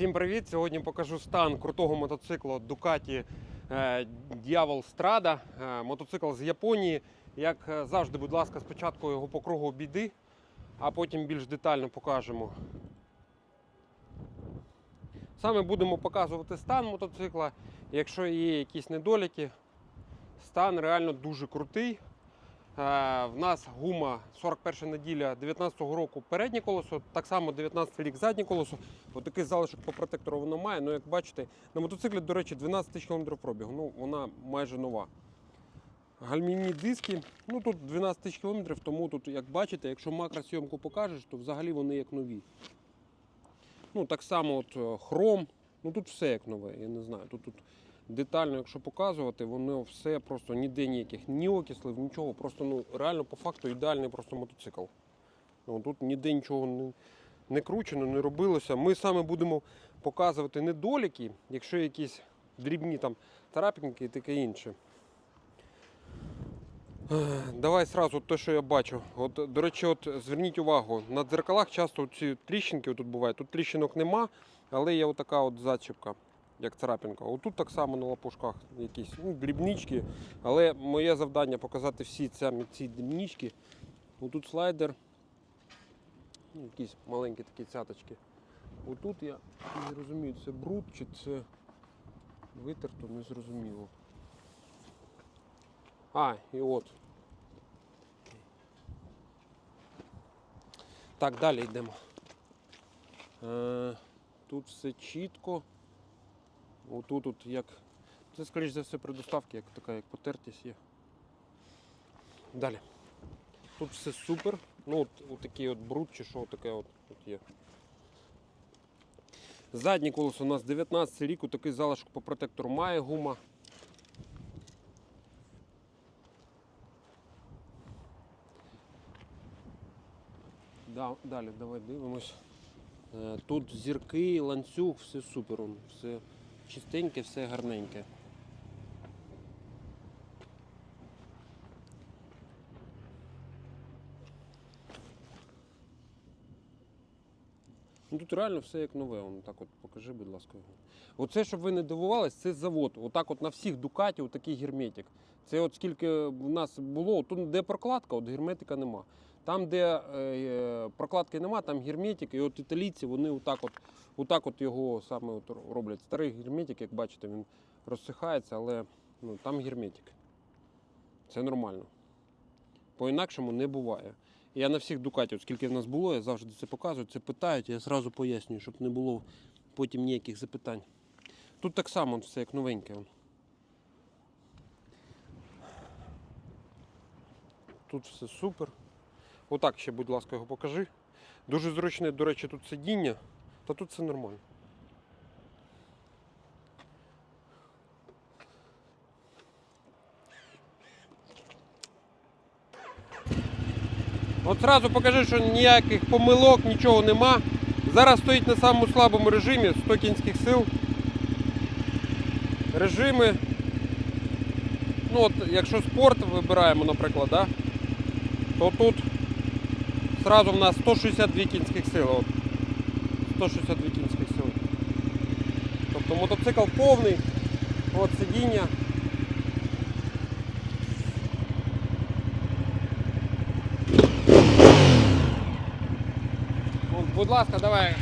Всім привіт! Сьогодні покажу стан крутого мотоциклу Ducati е, Дьявол Strada. Е, Мотоцикл з Японії. Як е, завжди, будь ласка, спочатку його по кругу обійди, а потім більш детально покажемо. Саме будемо показувати стан мотоцикла. Якщо є якісь недоліки, стан реально дуже крутий. Е, В нас гума 41 неділя 19-го року переднє колесо, так само 19 рік заднє колесо. Отакий залишок по протектору воно має. Ну, як бачите, на мотоциклі, до речі, 12 тисяч км пробігу. Ну, вона майже нова. Гальмівні диски, ну тут 12 тисяч км, тому тут, як бачите, якщо макросйомку покажеш, то взагалі вони як нові. Ну, так само от е, хром, ну тут все як нове, я не знаю. Тут, тут детально, якщо показувати, воно все просто ніде ніяких ні окислив, нічого. Просто ну, реально по факту ідеальний просто мотоцикл. Ну, тут ніде нічого не, не кручено, не робилося. Ми саме будемо показувати недоліки, якщо якісь дрібні там царапинки і таке інше. Давай сразу те, що я бачу. От, до речі, от зверніть увагу, на дзеркалах часто ці тріщинки тут бувають. Тут тріщинок нема, але є отака от зачіпка, як царапинка. Отут так само на лапушках якісь ну, дрібнички. Але моє завдання показати всі ці, ці дрібнички. Отут слайдер. Ну, якісь маленькі такі цяточки. Отут я не розумію, це бруд чи це витерто, не зрозуміло. А, і от. Так, далі йдемо. Е, тут все чітко. Отут от як. Це, скоріш за все, при доставці, як така, як потертість є. Далі. Тут все супер. Ну, от, от такий от бруд чи що таке от, от є. Заднє колесо у нас 19 рік, такий залишок по протектору має гума. Да, далі, давай дивимось. Е, Тут зірки, ланцюг, все супер. Все чистеньке, все гарненьке. Ну, тут реально все як нове. Он, так от покажи, будь ласка. Оце, щоб ви не дивувались, це завод. Отак от на всіх Дукаті отакий герметик. Це от скільки в нас було, тут де прокладка, от герметика нема. Там, де е, прокладки нема, там герметик, і от італійці вони отак от, отак от його саме от роблять. Старий герметик, як бачите, він розсихається, але ну, там герметик. Це нормально. По-інакшому не буває. Я на всіх дукатів, скільки в нас було, я завжди це показую, це питають, я зразу пояснюю, щоб не було потім ніяких запитань. Тут так само все як новеньке. Тут все супер. Отак ще, будь ласка, його покажи. Дуже зручне, до речі, тут сидіння, та тут все нормально. От зразу покажи, що ніяких помилок, нічого нема. Зараз стоїть на самому слабому режимі 100 кінських сил. Режими. Ну от, якщо спорт вибираємо, наприклад, да, то тут зразу в нас 162 кінських сили. От. 162 кінських сили. Тобто мотоцикл повний, от сидіння. Ну, будь ласка, давай